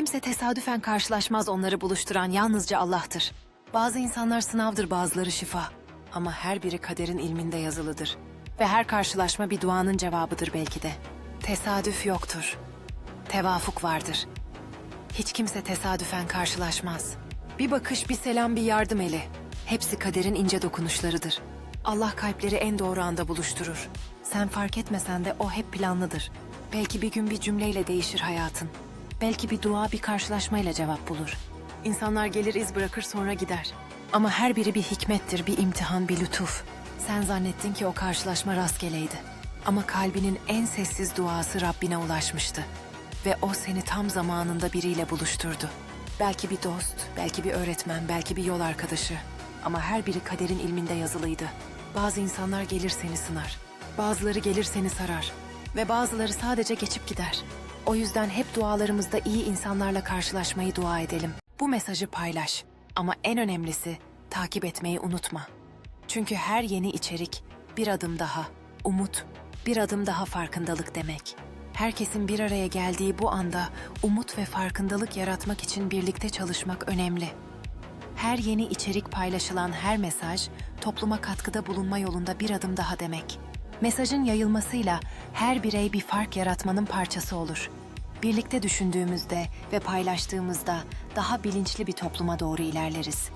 kimse tesadüfen karşılaşmaz onları buluşturan yalnızca Allah'tır. Bazı insanlar sınavdır bazıları şifa. Ama her biri kaderin ilminde yazılıdır. Ve her karşılaşma bir duanın cevabıdır belki de. Tesadüf yoktur. Tevafuk vardır. Hiç kimse tesadüfen karşılaşmaz. Bir bakış, bir selam, bir yardım eli. Hepsi kaderin ince dokunuşlarıdır. Allah kalpleri en doğru anda buluşturur. Sen fark etmesen de o hep planlıdır. Belki bir gün bir cümleyle değişir hayatın. Belki bir dua, bir karşılaşmayla cevap bulur. İnsanlar gelir iz bırakır sonra gider. Ama her biri bir hikmettir, bir imtihan, bir lütuf. Sen zannettin ki o karşılaşma rastgeleydi. Ama kalbinin en sessiz duası Rabbine ulaşmıştı. Ve o seni tam zamanında biriyle buluşturdu. Belki bir dost, belki bir öğretmen, belki bir yol arkadaşı. Ama her biri kaderin ilminde yazılıydı. Bazı insanlar gelir seni sınar. Bazıları gelir seni sarar. Ve bazıları sadece geçip gider. O yüzden hep dualarımızda iyi insanlarla karşılaşmayı dua edelim. Bu mesajı paylaş. Ama en önemlisi takip etmeyi unutma. Çünkü her yeni içerik bir adım daha, umut, bir adım daha farkındalık demek. Herkesin bir araya geldiği bu anda umut ve farkındalık yaratmak için birlikte çalışmak önemli. Her yeni içerik paylaşılan her mesaj topluma katkıda bulunma yolunda bir adım daha demek. Mesajın yayılmasıyla her birey bir fark yaratmanın parçası olur. Birlikte düşündüğümüzde ve paylaştığımızda daha bilinçli bir topluma doğru ilerleriz.